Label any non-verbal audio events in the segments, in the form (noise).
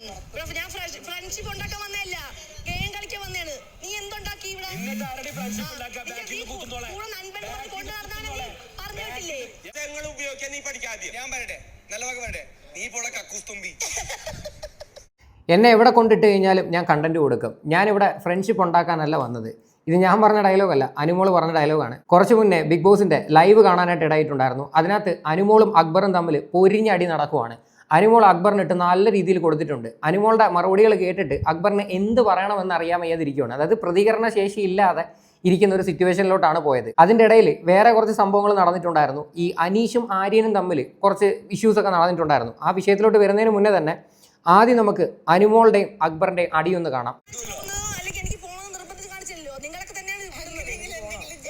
ഞാൻ ഫ്രണ്ട്ഷിപ്പ് ഉണ്ടാക്കാൻ വന്നതല്ല ഗെയിം കളിക്കാൻ വന്നതാണ്. നീ എന്തുണ്ടാക്കി ഇവിടെ? ഞങ്ങൾ ഉപയോഗിക്കാൻ നീ പഠിക്കാദ്യം ഞാൻ പറയട്ടെ. നല്ല പറയട്ടെ. നീ പോളെ കക്കൂസ് തുമ്പി എന്നെ എവിടെ കൊണ്ടിട്ട് കഴിഞ്ഞാലും ഞാൻ കണ്ടന്റ് കൊടുക്കും. ഞാൻ ഇവിടെ ഫ്രണ്ട്ഷിപ്പ് ഉണ്ടാക്കാനല്ല വന്നത്. ഇത് ഞാൻ പറഞ്ഞ ഡയലോഗല്ല അനുമോൾ പറഞ്ഞ ഡയലോഗാണ് കുറച്ച് മുന്നേ ബിഗ് ബോസിന്റെ ലൈവ് കാണാനായിട്ട് ഇടയിട്ടുണ്ടായിരുന്നു. അതിനകത്ത് അനുമോളും അക്ബറും തമ്മിൽ പൊരിഞ്ഞടി നടക്കുവാണ്. അനുമോൾ അക്ബറിനിട്ട് നല്ല രീതിയിൽ കൊടുത്തിട്ടുണ്ട്. അനുമോളുടെ മറുപടികൾ കേട്ടിട്ട് അക്ബറിന് എന്ത് പറയണമെന്ന് അറിയാൻ വയ്യാതിരിക്കുകയാണ് അതായത് പ്രതികരണ ശേഷി ഇല്ലാതെ ഇരിക്കുന്ന ഒരു സിറ്റുവേഷനിലോട്ടാണ് പോയത്. അതിന്റെ ഇടയിൽ വേറെ കുറച്ച് സംഭവങ്ങൾ നടന്നിട്ടുണ്ടായിരുന്നു. ഈ അനീഷും ആര്യനും തമ്മിൽ കുറച്ച് ഇഷ്യൂസ് ഒക്കെ നടന്നിട്ടുണ്ടായിരുന്നു. ആ വിഷയത്തിലോട്ട് വരുന്നതിന് മുന്നേ തന്നെ ആദ്യം നമുക്ക് അനുമോളുടെയും അക്ബറിന്റെയും അടിയൊന്ന് കാണാം ഒന്ന് അല്ലെങ്കിൽ എനിക്ക് പോകണമെന്ന് നിർബന്ധിച്ച് കാണിച്ചല്ലോ നിങ്ങളൊക്കെ തന്നെയാണ് വിടുന്നത്.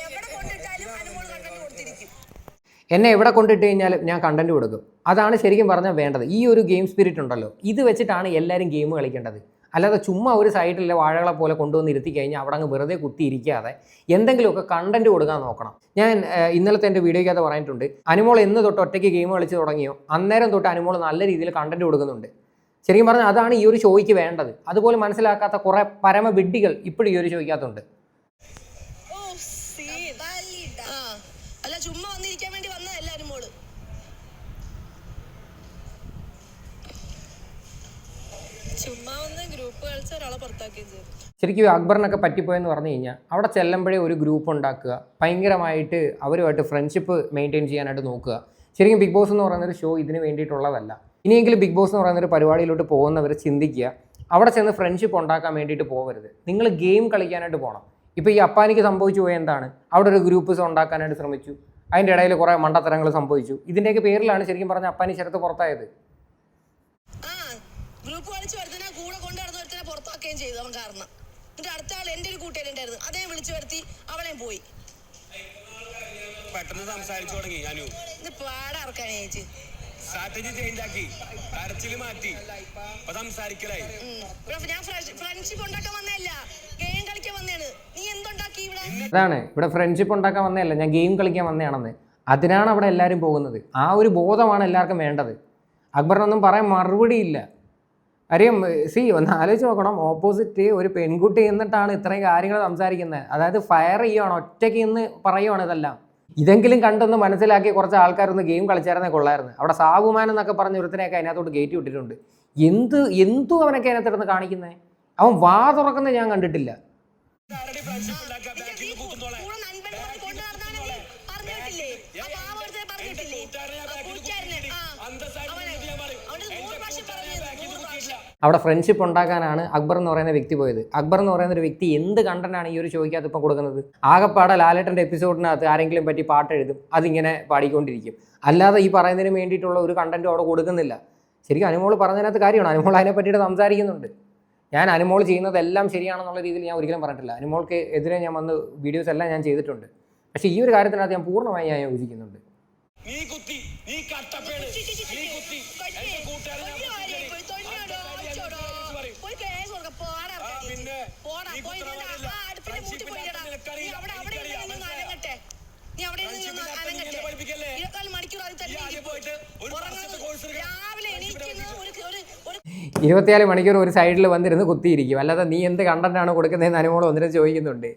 എവിടെ കൊണ്ടിട്ടാലും അനുമോൾ കണ്ടന്റ് കൊടുത്തിരിക്കും എന്നെ എവിടെ കൊണ്ടിട്ട് കഴിഞ്ഞാലും ഞാൻ കണ്ടന്റ് കൊടുക്കും. അതാണ് ശരിക്കും പറഞ്ഞാൽ വേണ്ടത്. ഈ ഒരു ഗെയിം സ്പിരിറ്റ് ഉണ്ടല്ലോ. ഇത് വെച്ചിട്ടാണ് എല്ലാവരും ഗെയിം കളിക്കേണ്ടത്. അല്ലാതെ ചുമ്മാ ഒരു സൈഡിലെ വാഴകളെ പോലെ കൊണ്ടുവന്ന് ഇരുത്തി കഴിഞ്ഞാൽ അവിടെ അങ്ങ് വെറുതെ കുത്തിയിരിക്കാതെ എന്തെങ്കിലുമൊക്കെ കണ്ടന്റ് കൊടുക്കാൻ നോക്കണം. ഞാൻ ഇന്നലത്തെ എന്റെ വീഡിയോയ്ക്കകത്ത് പറഞ്ഞിട്ടുണ്ട്. അനുമോൾ എന്ന് തൊട്ട് ഒറ്റയ്ക്ക് ഗെയിം കളിച്ച് തുടങ്ങിയോ? അന്നേരം തൊട്ട് അനുമോൾ നല്ല രീതിയിൽ കണ്ടന്റ് കൊടുക്കുന്നുണ്ട്. ശരിക്കും പറഞ്ഞാൽ അതാണ് ഈ ഒരു ഷോയ്ക്ക് വേണ്ടത്. അതുപോലെ മനസ്സിലാക്കാത്ത കുറേ പരമ വിഡ്ഢികൾ ഇപ്പോഴും ഈ ഒരു ഷോയ്ക്കകത്തുണ്ട് ചുമ്മാ വന്നിരിക്കാൻ വേണ്ടി വന്നതല്ല മോൾ. ചുമ്മാ വന്ന് ഒരാളെ ശരിക്കും അക്ബറിനൊക്കെ പറ്റിപ്പോയെന്ന് പറഞ്ഞു കഴിഞ്ഞാൽ അവിടെ ചെല്ലുമ്പോഴേ ഒരു ഗ്രൂപ്പ് ഉണ്ടാക്കുക ഭയങ്കരമായിട്ട് അവരുമായിട്ട് ഫ്രണ്ട്ഷിപ്പ് മെയിന്റെയിൻ ചെയ്യാനായിട്ട് നോക്കുക. ശരിക്കും ബിഗ് ബോസ് എന്ന് പറയുന്ന ഒരു ഷോ ഇതിന് വേണ്ടിയിട്ടുള്ളതല്ല. ഇനിയെങ്കിലും ബിഗ് ബോസ് എന്ന് പറയുന്ന ഒരു പരിപാടിയിലോട്ട് പോകുന്നവർ ചിന്തിക്കുക അവിടെ ചെന്ന് ഫ്രണ്ട്ഷിപ്പ് ഉണ്ടാക്കാൻ വേണ്ടിയിട്ട് പോകരുത്. നിങ്ങൾ ഗെയിം കളിക്കാനായിട്ട് പോകണം ഇപ്പോൾ ഈ അപ്പാനിക്ക് സംഭവിച്ചു പോയ എന്താണ്? അവിടെ ഒരു ഗ്രൂപ്പ് ഉണ്ടാക്കാനായിട്ട് ശ്രമിച്ചു. അതിന്റെ ഇടയിൽ കുറേ മണ്ടത്തരങ്ങൾ സംഭവിച്ചു. ഇതിന്റെയൊക്കെ പേരിലാണ് ശരിക്കും പറഞ്ഞ അപ്പാനി ശരത്ത് പുറത്തായത്. ഗ്രൂപ്പ് കളിച്ച് വരുത്തനെ കൂടെ കൊണ്ട് നടന്ന പുറത്താക്കുകയും ചെയ്തു അവൻ കാരണം. എന്നിട്ട് അടുത്ത ആൾ എന്റെ ഒരു കൂട്ടുകാരുണ്ടായിരുന്നു അതേ വിളിച്ചു വരുത്തി അവളെയും പോയി. പെട്ടെന്ന് സംസാരിച്ചു തുടങ്ങി അനു. ഇത് പാടറക്കാൻ ചേച്ചി. സ്ട്രാറ്റജി ചേഞ്ച് ആക്കി. കരച്ചിൽ മാറ്റി. അപ്പൊ സംസാരിക്കലായി. ഞാൻ ഫ്രണ്ട്ഷിപ്പ് ഉണ്ടാക്കാൻ വന്നതല്ല. ഗെയിം കളിക്കാൻ ഇവിടെ അതാണ്. ഇവിടെ ഫ്രണ്ട്ഷിപ്പ് ഉണ്ടാക്കാൻ വന്നതല്ല? ഞാൻ ഗെയിം കളിക്കാൻ വന്നതാണെന്ന്. അതിനാണ് അവിടെ എല്ലാവരും പോകുന്നത്. ആ ഒരു ബോധമാണ് എല്ലാവർക്കും വേണ്ടത്. അക്ബറിനൊന്നും പറയാൻ മറുപടിയില്ല അറിയാം സി ഒന്ന് ആലോചിച്ച് നോക്കണം. ഓപ്പോസിറ്റ് ഒരു പെൺകുട്ടി എന്നിട്ടാണ് ഇത്രയും കാര്യങ്ങൾ സംസാരിക്കുന്നത്. അതായത് ഫയർ ചെയ്യുവാണ് ഒറ്റയ്ക്ക് ഇന്ന് പറയുവാണ് ഇതെല്ലാം. ഇതെങ്കിലും കണ്ടൊന്ന് മനസ്സിലാക്കി കുറച്ച് ആൾക്കാരൊന്ന് ഗെയിം കളിച്ചായിരുന്നേ കൊള്ളായിരുന്നു. അവിടെ സാബുമാൻ എന്നൊക്കെ പറഞ്ഞ ഒരുത്തനെയൊക്കെ അതിനകത്തോട്ട് കയറ്റി വിട്ടിട്ടുണ്ട്. എന്ത് എന്തു അവനൊക്കെ അതിനകത്തിരുന്ന് കാണിക്കുന്നത് അവൻ വാ തുറക്കുന്നത് ഞാൻ കണ്ടിട്ടില്ല. അവിടെ ഫ്രണ്ട്ഷിപ്പ് ഉണ്ടാക്കാനാണ് അക്ബർ എന്ന് പറയുന്ന വ്യക്തി പോയത്. അക്ബർ എന്ന് പറയുന്ന ഒരു വ്യക്തി എന്ത് കണ്ടന്റാണ് ഈ ഒരു ഷോയ്ക്കകത്ത് ഇപ്പം കൊടുക്കുന്നത്? ആകെപ്പാടെ ലാലേട്ടന്റെ എപ്പിസോഡിനകത്ത് ആരെങ്കിലും പറ്റി പാട്ട് എഴുതും അതിങ്ങനെ പാടിക്കൊണ്ടിരിക്കും. അല്ലാതെ ഈ പറയുന്നതിന് വേണ്ടിയിട്ടുള്ള ഒരു കണ്ടന്റും അവിടെ കൊടുക്കുന്നില്ല. ശരിക്കും അനുമോൾ പറഞ്ഞതിനകത്ത് കാര്യമാണ്. അനുമോൾ അതിനെ പറ്റിയിട്ട് സംസാരിക്കുന്നുണ്ട്. ഞാൻ അനുമോൾ ചെയ്യുന്നതെല്ലാം ശരിയാണെന്നുള്ള രീതിയിൽ ഞാൻ ഒരിക്കലും പറഞ്ഞിട്ടില്ല. അനുമോൾക്ക് എതിരെ ഞാൻ വന്ന് വീഡിയോസ് എല്ലാം ഞാൻ ചെയ്തിട്ടുണ്ട്. പക്ഷേ ഈ ഒരു കാര്യത്തിനകത്ത് ഞാൻ പൂർണമായി ഞാൻ യോജിക്കുന്നുണ്ട്. നീ കുത്തി നീ കട്ടപ്പേണ് നീ കുത്തി. എന്റെ കൂട്ടുകാരനെ ഞാൻ കുത്തിക്കണി. അടുത്ത കാര്യം ഞാൻ പറയും. പോയി കേസ് കൊടുക്ക പോടാ ആ, പിന്നെ പോടാ നീ പോയി. ആ അടുപ്പിന്റെ മൂട്ടി അവിടെ അവിടെ ഇരുന്ന് അനങ്ങട്ടെ നീ അവിടെ ഇരുന്ന് അനങ്ങട്ടെ ഇരുപത്തിനാല് മണിക്കൂർ അത് തന്നെ. രാവിലെ എണീക്കുന്നത് ഒരു ഒരു ഇരുപത്തിനാല് മണിക്കൂർ ഒരു സൈഡിൽ വന്നിരുന്ന് കുത്തിയിരിക്കും. അല്ലാതെ നീ എന്ത് കണ്ടന്റാണ് കൊടുക്കുന്നതെന്ന് അനുമോൾ വന്നിട്ട് ചോദിക്കുന്നുണ്ട്.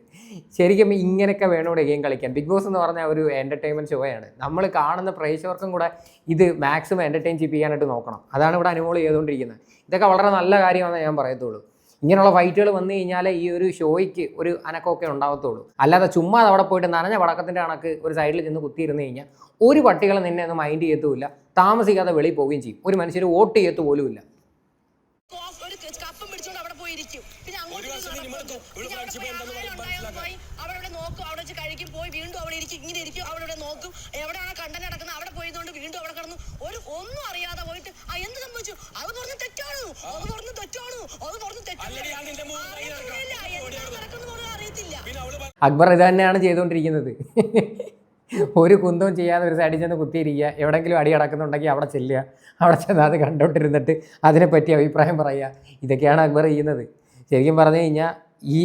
ശരിക്കും ഇങ്ങനെയൊക്കെ വേണം ഇവിടെ ഗെയിം കളിക്കാൻ? ബിഗ് ബോസ് എന്ന് പറഞ്ഞാൽ ഒരു എന്റർടൈൻമെന്റ് ഷോയാണ് നമ്മൾ കാണുന്ന പ്രേക്ഷകർക്കും കൂടെ ഇത് മാക്സിമം എന്റർടൈൻ ചെയ്യാനായിട്ട് നോക്കണം. അതാണ് ഇവിടെ അനുമോൾ ചെയ്തുകൊണ്ടിരിക്കുന്നത്. ഇതൊക്കെ വളരെ നല്ല കാര്യമാണെന്ന് ഞാൻ പറയത്തുള്ളൂ. ഇങ്ങനെയുള്ള ഫൈറ്റുകൾ വന്നു കഴിഞ്ഞാൽ ഈ ഒരു ഷോയ്ക്ക് ഒരു അനക്കമൊക്കെ ഉണ്ടാവത്തുള്ളൂ. അല്ലാതെ ചുമ്മാ അവിടെ പോയിട്ട് നനഞ്ഞ വടക്കത്തിന്റെ കണക്ക് ഒരു സൈഡിൽ ചെന്ന് കുത്തിയിരുന്ന് കഴിഞ്ഞാൽ ഒരു പട്ടികൾ നിന്നെ ഒന്നും മൈൻഡ് ചെയ്യത്തുമില്ല. താമസിക്കാതെ വെളി പോവുകയും ചെയ്യും. ഒരു മനുഷ്യർ വോട്ട് ചെയ്യത്തു പോലുമില്ല കപ്പും പിടിച്ചോണ്ട് അവിടെ പോയി ഇരിക്കും പിന്നെ അങ്ങോട്ട് പോയി. അവിടെ നോക്കും. അവിടെ വെച്ച് കഴിക്കും. പോയി വീണ്ടും അവിടെ ഇരിക്കും. ഇങ്ങനെ ഇരിക്കും. അവിടെ നോക്കും. എവിടെയാണ് കണ്ടൻ നടക്കുന്നത്? അവിടെ പോയതുകൊണ്ട് വീണ്ടും അവിടെ കിടന്നു. ഒരു ഒന്നും അറിയാതെ പോയിട്ട് ആ എന്ത് സംഭവിച്ചു? അക്ബർ ഇത് തന്നെയാണ് ചെയ്തുകൊണ്ടിരിക്കുന്നത്. ഒരു കുന്തവും ചെയ്യാതെ ഒരു സൈഡിൽ ചെന്ന് കുത്തിയിരിക്കുക. എവിടെങ്കിലും അടി അടക്കുന്നുണ്ടെങ്കിൽ അവിടെ ചെല്ലുക. അവിടെ ചെന്ന് അത് കണ്ടോണ്ടിരുന്നിട്ട് അതിനെപ്പറ്റി അഭിപ്രായം പറയുക. ഇതൊക്കെയാണ് അക്ബർ ചെയ്യുന്നത്. ശരിക്കും പറഞ്ഞു കഴിഞ്ഞാൽ ഈ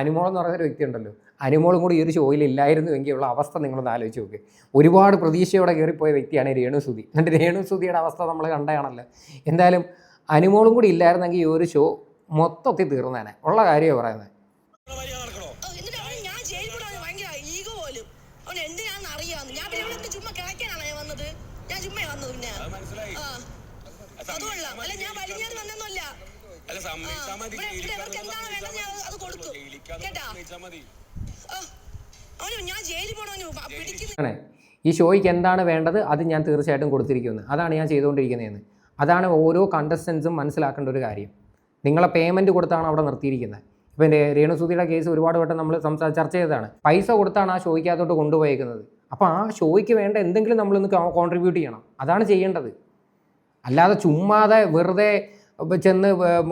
അനുമോൾ എന്ന് പറയുന്നൊരു വ്യക്തി ഉണ്ടല്ലോ. അനുമോളും കൂടി ഈ ഒരു ഷോയിൽ ഇല്ലായിരുന്നുവെങ്കിൽ ഉള്ള അവസ്ഥ നിങ്ങളൊന്ന് ആലോചിച്ച് നോക്ക്. ഒരുപാട് പ്രതീക്ഷയോടെ കയറിപ്പോയ വ്യക്തിയാണ് രേണു സുധി എന്നിട്ട് രേണു സുധിയുടെ അവസ്ഥ നമ്മൾ കണ്ടതാണല്ലോ. എന്തായാലും അനുമോളും കൂടി ഇല്ലായിരുന്നെങ്കിൽ ഈ ഒരു ഷോ മൊത്തത്തിൽ തീർന്നേനെ. ഉള്ള കാര്യമാണ് പറയുന്നത് ഈ ഷോയ്ക്ക് എന്താണ് വേണ്ടത്? അത് ഞാൻ തീർച്ചയായിട്ടും കൊടുത്തിരിക്കുന്നത് അതാണ് ഞാൻ ചെയ്തുകൊണ്ടിരിക്കുന്നതെന്ന്. അതാണ് ഓരോ കണ്ടസ്റ്റൻസും മനസ്സിലാക്കേണ്ട ഒരു കാര്യം. നിങ്ങളെ പേയ്മെന്റ് കൊടുത്താണ് അവിടെ നിർത്തിയിരിക്കുന്നത്. ഇപ്പം എന്റെ രേണുസൂതിയുടെ കേസ് ഒരുപാട് വട്ടം നമ്മൾ സംസാ ചർച്ച ചെയ്തതാണ്. പൈസ കൊടുത്താണ് ആ ഷോയ്ക്കകത്തോട്ട് കൊണ്ടുപോയേക്കുന്നത്. അപ്പോൾ ആ ഷോയ്ക്ക് വേണ്ട എന്തെങ്കിലും നമ്മളൊന്ന് കോൺട്രിബ്യൂട്ട് ചെയ്യണം. അതാണ് ചെയ്യേണ്ടത്. അല്ലാതെ ചുമ്മാതെ വെറുതെ ചെന്ന്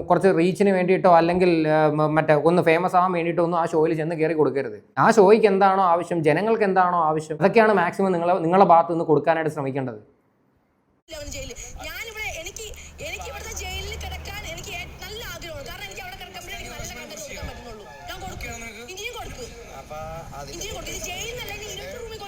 കുറച്ച് റീച്ചിന് വേണ്ടിയിട്ടോ അല്ലെങ്കിൽ മറ്റേ ഒന്ന് ഫേമസ് ആവാൻ വേണ്ടിയിട്ടോ ഒന്നും ആ ഷോയിൽ ചെന്ന് കയറി കൊടുക്കരുത്. ആ ഷോയ്ക്ക് എന്താണോ ആവശ്യം ജനങ്ങൾക്ക് എന്താണോ ആവശ്യം അതൊക്കെയാണ് മാക്സിമം നിങ്ങളെ നിങ്ങളുടെ ഭാഗത്തുനിന്ന് കൊടുക്കാനായിട്ട് ശ്രമിക്കേണ്ടത് അവന് ജയിലിൽ ഞാനിവിടെ എനിക്ക് എനിക്ക് ഇവിടുത്തെ ജയിലിൽ കിടക്കാൻ എനിക്ക് ഏ- നല്ല ആഗ്രഹമാണ് കാരണം എനിക്ക് അവിടെ കിടക്കുമ്പോഴേ എനിക്ക് നല്ല കണ്ടന്റ് കൊടുക്കാൻ പറ്റുന്നുള്ളൂ ഞാൻ കൊടുക്കും ഇനിയും കൊടുക്കും ഇനിയും കൊടുക്കും ഇത് ജയിലിനല്ല ഇനി ഇരുട്ട് റൂമിൽ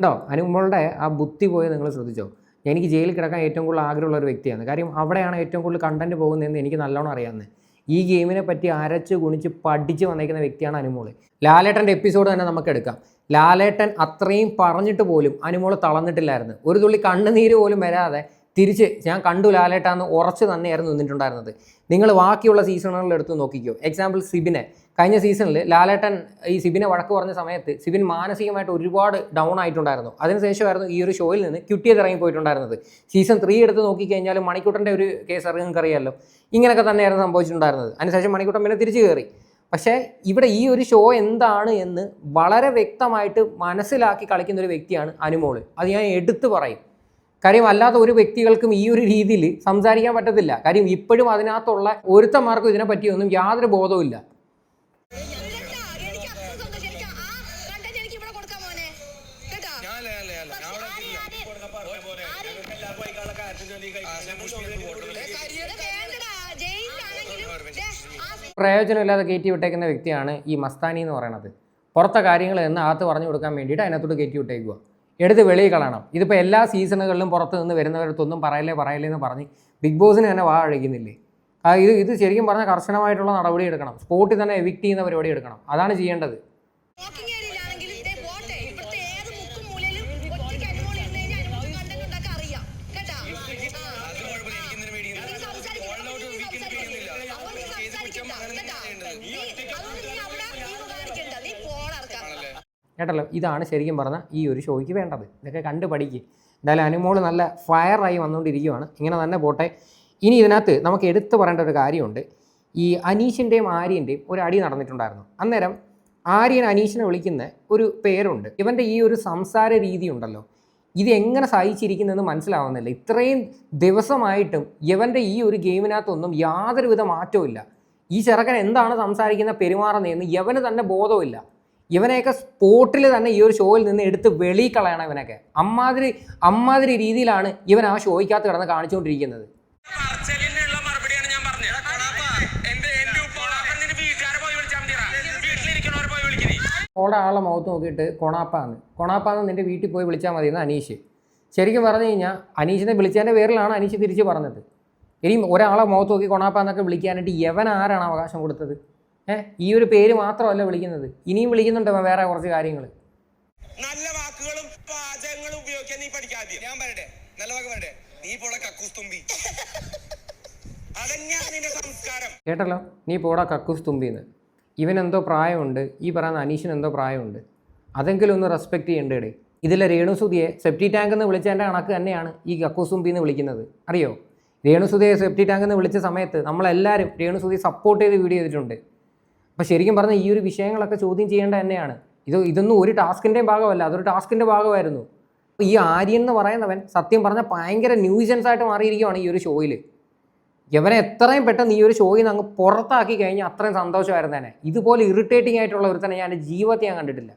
ഉണ്ടോ അനുമോളുടെ ആ ബുദ്ധി പോയത് നിങ്ങൾ ശ്രദ്ധിച്ചോ? എനിക്ക് ജയിലിൽ കിടക്കാൻ ഏറ്റവും കൂടുതൽ ആഗ്രഹമുള്ള ഒരു വ്യക്തിയാണ്. കാര്യം അവിടെയാണ് ഏറ്റവും കൂടുതൽ കണ്ടന്റ് പോകുന്നതെന്ന് എനിക്ക് നല്ലോണം അറിയാവുന്നത് ഈ ഗെയിമിനെ പറ്റി അരച്ച് കുണിച്ച് പഠിച്ച് വന്നേക്കുന്ന വ്യക്തിയാണ് അനുമോൾ ലാലേട്ടന്റെ എപ്പിസോഡ് തന്നെ നമുക്ക് എടുക്കാം. ലാലേട്ടൻ അത്രയും പറഞ്ഞിട്ട് പോലും അനുമോൾ തളർന്നിട്ടില്ലായിരുന്നു. ഒരു തുള്ളി കണ്ണുനീര് പോലും വരാതെ തിരിച്ച് ഞാൻ കണ്ടു ലാലേട്ടാന്ന് ഉറച്ച് തന്നെയായിരുന്നു നിന്നിട്ടുണ്ടായിരുന്നത്. നിങ്ങൾ ബാക്കിയുള്ള സീസണുകളിൽ എടുത്ത് നോക്കിക്കോ. എക്സാമ്പിൾ സിബിനെ. കഴിഞ്ഞ സീസണിൽ ലാലേട്ടൻ ഈ സിബിനെ വഴക്ക് പറഞ്ഞ സമയത്ത് സിബിൻ മാനസികമായിട്ട് ഒരുപാട് ഡൗൺ ആയിട്ടുണ്ടായിരുന്നു. അതിനുശേഷമായിരുന്നു ഈ ഒരു ഷോയിൽ നിന്ന് ക്യുട്ടിയത് ഇറങ്ങിപ്പോയിട്ടുണ്ടായിരുന്നത്. സീസൺ ത്രീ എടുത്ത് നോക്കിക്കഴിഞ്ഞാൽ മണിക്കൂട്ടന്റെ ഒരു കേസ് അറിയാം നിങ്ങൾക്കറിയാമല്ലോ ഇങ്ങനെയൊക്കെ തന്നെയായിരുന്നു സംഭവിച്ചിട്ടുണ്ടായിരുന്നത്. അതിനുശേഷം മണിക്കൂട്ടൻ പിന്നെ തിരിച്ചു കയറി. പക്ഷേ ഇവിടെ ഈ ഒരു ഷോ എന്താണ് എന്ന് വളരെ വ്യക്തമായിട്ട് മനസ്സിലാക്കി കളിക്കുന്ന ഒരു വ്യക്തിയാണ് അനുമോൾ. അത് ഞാൻ എടുത്തു പറയും. കാര്യം അല്ലാത്ത ഒരു വ്യക്തികൾക്കും ഈ ഒരു രീതിയിൽ സംസാരിക്കാൻ പറ്റത്തില്ല. കാര്യം ഇപ്പോഴും അതിനകത്തുള്ള ഒരുത്തന്മാർക്കും ഇതിനെ പറ്റിയൊന്നും യാതൊരു ബോധവുമില്ല പ്രയോജനമില്ലാതെ കയറ്റി വിട്ടേക്കുന്ന വ്യക്തിയാണ് ഈ മസ്താനി എന്ന് പറയുന്നത്. പുറത്തെ കാര്യങ്ങൾ എന്ന് അകത്ത് പറഞ്ഞു കൊടുക്കാൻ വേണ്ടിയിട്ട് അതിനകത്തോട്ട് കയറ്റി വിട്ടേക്കുക എടുത്ത് വെളിയിൽ കളയണം. ഇതിപ്പോൾ എല്ലാ സീസണുകളിലും പുറത്ത് നിന്ന് വരുന്നവരടുത്തൊന്നും പറയലേ പറയലേ എന്ന് പറഞ്ഞ് ബിഗ് ബോസിന് തന്നെ വാ അഴിക്കുന്നില്ലേ? ഇത് ഇത് ശരിക്കും പറഞ്ഞാൽ കർശനമായിട്ടുള്ള നടപടി എടുക്കണം. സ്പോട്ടിൽ തന്നെ എവിക്ട് ചെയ്യുന്ന പരിപാടി എടുക്കണം. അതാണ് ചെയ്യേണ്ടത് വാക്കിംഗ് ഏരിയയിലാണെങ്കിലും ദേ പോട്ടെ ഇവിടുത്തെ ഏത് മുക്കും മൂലയിലും ഒറ്റയ്ക്ക് അനുമോൾ ഇരുന്ന് കഴിഞ്ഞാൽ അനുമോൾക്ക് കണ്ടന്റ് ഉണ്ടാക്കാൻ അറിയാം കേട്ടാ ആ. അത് കുഴപ്പമില്ല എനിക്കിന്നിനെ പേടിക്കുന്നില്ല നീ സംസാരിക്കണ്ട. ഓളിലോട്ട് നീ വീക്കിന് സംസാരിക്കണ്ട. പേടിക്കുന്നില്ല അപ്പോൾ നീ ചെയ്ത് കുറ്റം സംസാരിക്കണ്ട. അങ്ങനെ കേട്ടാ? ചെയ്യേണ്ടത് നീ അതുകൊണ്ട് നീ അവിടെ നീ കാണിക്കണ്ട. നീ പോണർക്കാം. ആണല്ലേ കേട്ടല്ലോ? ഇതാണ് ശരിക്കും പറഞ്ഞാൽ ഈ ഒരു ഷോയ്ക്ക് വേണ്ടത്. ഇതൊക്കെ കണ്ട് പഠിക്കുക എന്തായാലും അനുമോൾ നല്ല ഫയറായി വന്നുകൊണ്ടിരിക്കുകയാണ് ഇങ്ങനെ തന്നെ പോട്ടെ. ഇനി ഇതിനകത്ത് നമുക്ക് എടുത്തു പറയേണ്ട ഒരു കാര്യമുണ്ട്. ഈ അനീഷിന്റെയും ആര്യന്റെയും ഒരു അടി നടന്നിട്ടുണ്ടായിരുന്നു. അന്നേരം ആര്യൻ അനീഷിനെ വിളിക്കുന്ന ഒരു പേരുണ്ട്. ഇവന്റെ ഈ ഒരു സംസാര രീതി ഉണ്ടല്ലോ. ഇത് എങ്ങനെ സഹിച്ചിരിക്കുന്നതെന്ന് മനസ്സിലാവുന്നില്ല. ഇത്രയും ദിവസമായിട്ടും ഇവന്റെ ഈ ഒരു ഗെയിമിനകത്തൊന്നും യാതൊരുവിധ മാറ്റവും ഇല്ല ഈ ചെറുക്കൻ എന്താണ് സംസാരിക്കുന്ന പെരുമാറുന്നതെന്ന് യവന് തന്നെ ബോധമില്ല ഇവനെയൊക്കെ സ്പോട്ടിൽ തന്നെ ഈ ഒരു ഷോയിൽ നിന്ന് എടുത്ത് വെളി കളയണം ഇവനൊക്കെ അമ്മാതിരി അമ്മാതിരി രീതിയിലാണ് ഇവൻ ആ ഷോയ്ക്കകത്ത് കിടന്ന് കാണിച്ചുകൊണ്ടിരിക്കുന്നത്. ഓടെ ആളെ മുഖത്ത് നോക്കിയിട്ട് കൊണാപ്പാന്ന്. കൊണാപ്പാന്ന് നിന്റെ വീട്ടിൽ പോയി വിളിച്ചാൽ മതി എന്ന് അനീഷ്. ശരിക്കും പറഞ്ഞു കഴിഞ്ഞാൽ അനീഷിനെ വിളിച്ചതിന്റെ പേരിലാണ് അനീഷ് തിരിച്ച് പറഞ്ഞത്. ഇനി ഒരാളെ മുഖത്ത് നോക്കി കൊണാപ്പാന്നൊക്കെ വിളിക്കാനായിട്ട് യവൻ ആരാണ് അവകാശം കൊടുത്തത്? ഈ ഒരു പേര് മാത്രമല്ല വിളിക്കുന്നത്. ഇനിയും വിളിക്കുന്നുണ്ട് വേറെ കുറച്ച് കാര്യങ്ങൾ നല്ല വാക്കുകളും പാചകങ്ങളും ഉപയോഗിക്കാൻ നീ പഠിക്കാതെ ഞാൻ പറയട്ടെ നല്ല വാക്ക് പറയട്ടെ. നീ കക്കൂസ് തുമ്പി (laughs) കേട്ടല്ലോ? നീ പോടാ കക്കൂസ് തുമ്പിന്ന് ഇവനെന്തോ പ്രായമുണ്ട് ഈ പറയുന്ന അനീഷിന് എന്തോ പ്രായമുണ്ട്. അതെങ്കിലും ഒന്ന് റെസ്പെക്ട് ചെയ്യേണ്ടേ ഇതിലെ രേണുസുതിയെ സെപ്റ്റി ടാങ്ക് എന്ന് വിളിച്ചതിന്റെ കണക്ക് തന്നെയാണ് ഈ കക്കൂസ് തുമ്പി എന്ന് വിളിക്കുന്നത്. അറിയോ? രേണുസുതിയെ സെപ്റ്റി ടാങ്ക് എന്ന് വിളിച്ച സമയത്ത് നമ്മളെല്ലാവരും രേണുസുതി സപ്പോർട്ട് ചെയ്ത് വീഡിയോ ചെയ്തിട്ടുണ്ട്. അപ്പോൾ ശരിക്കും പറഞ്ഞാൽ ഈ ഒരു വിഷയങ്ങളൊക്കെ ചോദ്യം ചെയ്യേണ്ട തന്നെയാണ് ഇത് ഇതൊന്നും ഒരു ടാസ്കിന്റെയും ഭാഗമല്ല അതൊരു ടാസ്കിന്റെ ഭാഗമായിരുന്നു. ഈ ആര്യൻ എന്ന് പറയുന്നവൻ സത്യം പറഞ്ഞാൽ ഭയങ്കര ന്യൂജൻസ് ആയിട്ട് മാറിയിരിക്കുകയാണ് ഈ ഒരു ഷോയിൽ ഇവനെ എത്രയും പെട്ടെന്ന് ഈ ഒരു ഷോയിൽ നിന്ന് അങ്ങ് പുറത്താക്കി കഴിഞ്ഞാൽ അത്രയും സന്തോഷമായിരുന്നേനെ ഇതുപോലെ ഇറിറ്റേറ്റിംഗ് ആയിട്ടുള്ള ഒരുത്തനെ ഞാൻ എന്റെ ജീവിതത്തിൽ ഞാൻ കണ്ടിട്ടില്ല.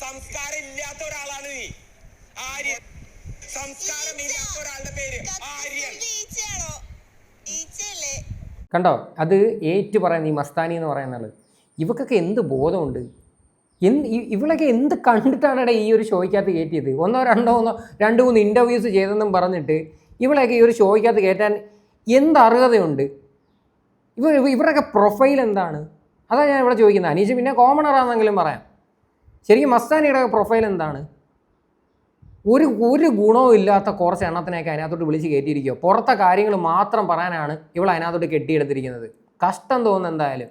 സംസ്കാരമില്ലാത്ത ഒരാളാണ് നീ. ആര്യൻ. സംസ്കാരമില്ലാത്ത ഒരാളുടെ പേര് ആര്യൻ. കണ്ടോ? അത് ഏറ്റു പറയുന്ന ഈ മസ്താനി എന്ന് പറയുന്നത് ഇവക്കൊക്കെ എന്ത് ബോധമുണ്ട്? എന്ത് ഇവളൊക്കെ എന്ത് കണ്ടിട്ടാണ് ഈ ഒരു ഷോയ്ക്കകത്ത് കയറ്റിയത്? ഒന്നോ രണ്ടോ ഒന്നോ രണ്ട് മൂന്ന് ഇന്റർവ്യൂസ് ചെയ്തെന്നും പറഞ്ഞിട്ട് ഇവളെയൊക്കെ ഈ ഒരു ഷോയ്ക്കകത്ത് കയറ്റാൻ എന്ത് അർഹതയുണ്ട്? ഇവ- ഇവരുടെയൊക്കെ പ്രൊഫൈൽ എന്താണ്? അതാണ് ഞാൻ ഇവിടെ ചോദിക്കുന്നത്. അനീഷ് പിന്നെ കോമണറാണെന്നെങ്കിലും പറയാം. ശരിക്കും മസ്താനിയുടെ പ്രൊഫൈൽ എന്താണ്? ഒരു ഒരു ഗുണവും ഇല്ലാത്ത കുറച്ച് എണ്ണത്തിനെയൊക്കെ അതിനകത്തോട്ട് വിളിച്ച് കയറ്റിയിരിക്കുക പുറത്തെ കാര്യങ്ങൾ മാത്രം പറയാനാണ് ഇവൾ അതിനകത്തോട്ട് കെട്ടിയെടുത്തിരിക്കുന്നത്. കഷ്ടം തോന്നുന്നു എന്തായാലും.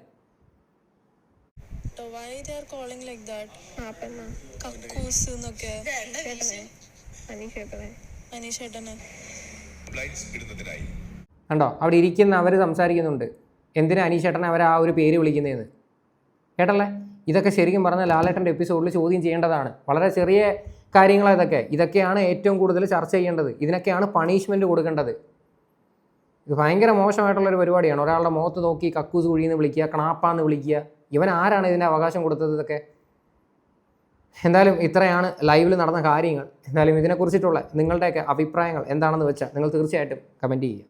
കണ്ടോ? അവിടെ ഇരിക്കുന്ന അവർ സംസാരിക്കുന്നുണ്ട്. എന്തിനാ അനീഷേട്ടനെ അവർ ആ ഒരു പേര് വിളിക്കുന്നതെന്ന്? കേട്ടല്ലേ? ഇതൊക്കെ ശരിക്കും പറഞ്ഞാൽ ലാലേട്ടന്റെ എപ്പിസോഡിൽ ചോദ്യം ചെയ്യേണ്ടതാണ്. വളരെ ചെറിയ കാര്യങ്ങളാണ് ഇതൊക്കെ. ഇതൊക്കെയാണ് ഏറ്റവും കൂടുതൽ ചർച്ച ചെയ്യേണ്ടത്. ഇതിനൊക്കെയാണ് പണിഷ്മെന്റ് കൊടുക്കേണ്ടത്. ഇത് ഭയങ്കര മോശമായിട്ടുള്ളൊരു പരിപാടിയാണ്. ഒരാളുടെ മുഖത്ത് നോക്കി കക്കൂസ് കുഴിയെന്ന് വിളിക്കുക കണാപ്പാന്ന് വിളിക്കുക. ഇവൻ ആരാണ് ഇതിന്റെ അവകാശം കൊടുത്തത് ഇതൊക്കെ? എന്തായാലും ഇത്രയാണ് ലൈവിൽ നടന്ന കാര്യങ്ങൾ. എന്തായാലും ഇതിനെക്കുറിച്ചിട്ടുള്ള നിങ്ങളുടെയൊക്കെ അഭിപ്രായങ്ങൾ എന്താണെന്ന് വെച്ചാൽ നിങ്ങൾ തീർച്ചയായിട്ടും കമന്റ് ചെയ്യുക.